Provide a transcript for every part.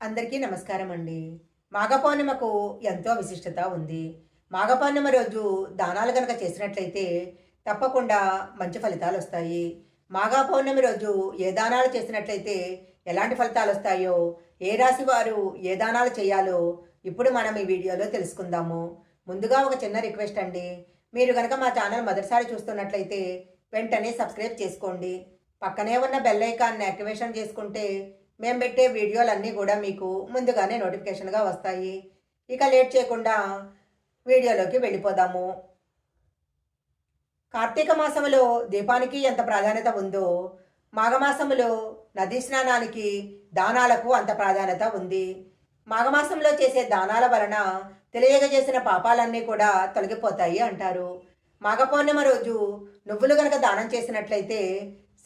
అందరికీ నమస్కారం అండి. మాఘ పౌర్ణిమకు ఎంతో విశిష్టత ఉంది. మాఘ పౌర్ణిమ రోజు దానాలు కనుక చేసినట్లయితే తప్పకుండా మంచి ఫలితాలు వస్తాయి. మాఘ పౌర్ణమి రోజు ఏ దానాలు చేసినట్లయితే ఎలాంటి ఫలితాలు వస్తాయో ఏ రాశి వారు ఏ దానాలు చేయాలో ఇప్పుడు మనం ఈ వీడియోలో తెలుసుకుందాము. ముందుగా ఒక చిన్న రిక్వెస్ట్ అండి. మీరు కనుక మా ఛానల్ మొదటిసారి చూస్తున్నట్లయితే వెంటనే సబ్స్క్రైబ్ చేసుకోండి. పక్కనే ఉన్న బెల్ ఐకాన్ని యాక్టివేషన్ చేసుకుంటే మేము పెట్టే వీడియోలన్నీ కూడా మీకు ముందుగానే నోటిఫికేషన్గా వస్తాయి. ఇక లేట్ చేయకుండా వీడియోలోకి వెళ్ళిపోదాము. కార్తీక మాసంలో దీపానికి ఎంత ప్రాధాన్యత ఉందో మాఘమాసంలో నదీ స్నానానికి దానాలకు అంత ప్రాధాన్యత ఉంది. మాఘమాసంలో చేసే దానాల వలన తెలియజేసిన పాపాలన్నీ కూడా తొలగిపోతాయి అంటారు. మాఘ పౌర్ణిమ రోజు నువ్వులు గనక దానం చేసినట్లయితే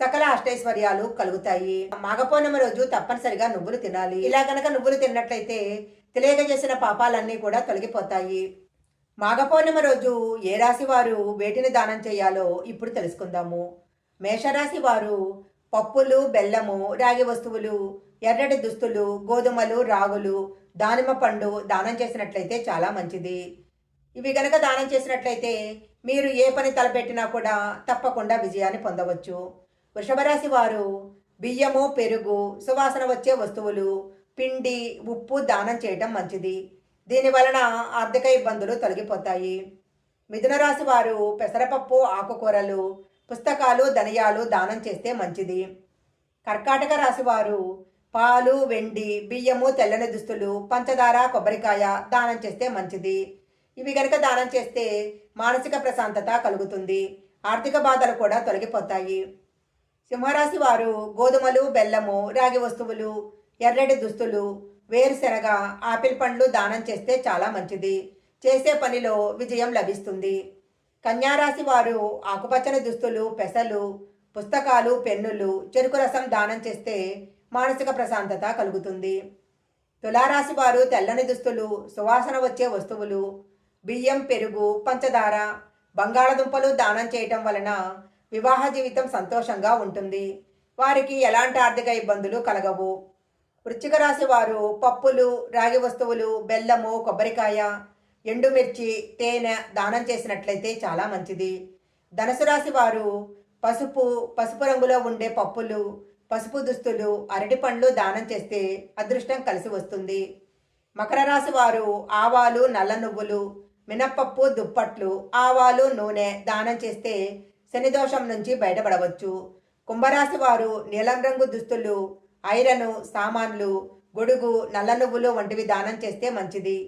సకల అష్టైశ్వర్యాలు కలుగుతాయి. మాఘపౌర్ణమి రోజు తప్పనిసరిగా నువ్వులు తినాలి. ఇలా గనక నువ్వులు తిన్నట్లయితే తెలియజేసిన పాపాలన్నీ కూడా తొలగిపోతాయి. మాఘపౌర్ణమి రోజు ఏ రాశి వారు వేటిని దానం చేయాలో ఇప్పుడు తెలుసుకుందాము. మేషరాశి వారు పప్పులు బెల్లము రాగి వస్తువులు ఎర్రటి దుస్తులు గోధుమలు రాగులు దానిమ్మ పండు దానం చేసినట్లయితే చాలా మంచిది. ఇవి గనక దానం చేసినట్లయితే మీరు ఏ పని తలపెట్టినా కూడా తప్పకుండా విజయాన్ని పొందవచ్చు. వృషభరాశి వారు బియ్యము పెరుగు సువాసన వచ్చే వస్తువులు పిండి ఉప్పు దానం చేయటం మంచిది. దీని వలన ఆర్థిక ఇబ్బందులు తొలగిపోతాయి. మిథున రాశి వారు పెసరపప్పు ఆకుకూరలు పుస్తకాలు ధనియాలు దానం చేస్తే మంచిది. కర్కాటక రాశి వారు పాలు వెండి బియ్యము తెల్లని దుస్తులు పంచదార కొబ్బరికాయ దానం చేస్తే మంచిది. ఇవి గనక దానం చేస్తే మానసిక ప్రశాంతత కలుగుతుంది. ఆర్థిక బాధలు కూడా తొలగిపోతాయి. సింహరాశి వారు గోధుమలు బెల్లము రాగి వస్తువులు ఎర్రటి దుస్తులు వేరుశెనగ ఆపిల్ పండ్లు దానం చేస్తే చాలా మంచిది. చేసే పనిలో విజయం లభిస్తుంది. కన్యారాశి వారు ఆకుపచ్చని దుస్తులు పెసలు పుస్తకాలు పెన్నులు చెరుకు రసం దానం చేస్తే మానసిక ప్రశాంతత కలుగుతుంది. తులారాశి వారు తెల్లని దుస్తులు సువాసన వచ్చే వస్తువులు బియ్యం పెరుగు పంచదార బంగాళదుంపలు దానం చేయటం వలన వివాహ జీవితం సంతోషంగా ఉంటుంది. వారికి ఎలాంటి ఆర్థిక ఇబ్బందులు కలగవు. వృశ్చిక రాశి వారు పప్పులు రాగి వస్తువులు బెల్లము కొబ్బరికాయ ఎండుమిర్చి తేనె దానం చేసినట్లయితే చాలా మంచిది. ధనుసు రాశి వారు పసుపు పసుపు రంగులో ఉండే పప్పులు పసుపు దుస్తులు అరటి పండ్లు దానం చేస్తే అదృష్టం కలిసి వస్తుంది. మకర రాశి వారు ఆవాలు నల్ల నువ్వులు మినప్పప్పు దుప్పట్లు ఆవాలు నూనె దానం చేస్తే శనిదోషం నుంచి బయటపడవచ్చు. కుంభరాశి వారు నీలం రంగు దుస్తులు ఐరను సామాన్లు గొడుగు నల్ల నువ్వులు వంటివి దానం చేస్తే మంచిది.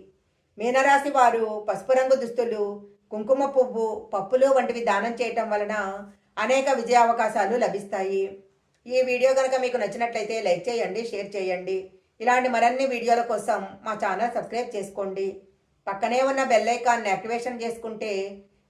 మీనరాశి వారు పసుపు రంగు దుస్తులు కుంకుమ పువ్వు పప్పులు వంటివి దానం చేయటం వలన అనేక విజయ అవకాశాలు లభిస్తాయి. ఈ వీడియో కనుక మీకు నచ్చినట్లయితే లైక్ చేయండి షేర్ చేయండి. ఇలాంటి మరిన్ని వీడియోల కోసం మా ఛానల్ సబ్స్క్రైబ్ చేసుకోండి. పక్కనే ఉన్న బెల్ ఐకాన్ని యాక్టివేషన్ చేసుకుంటే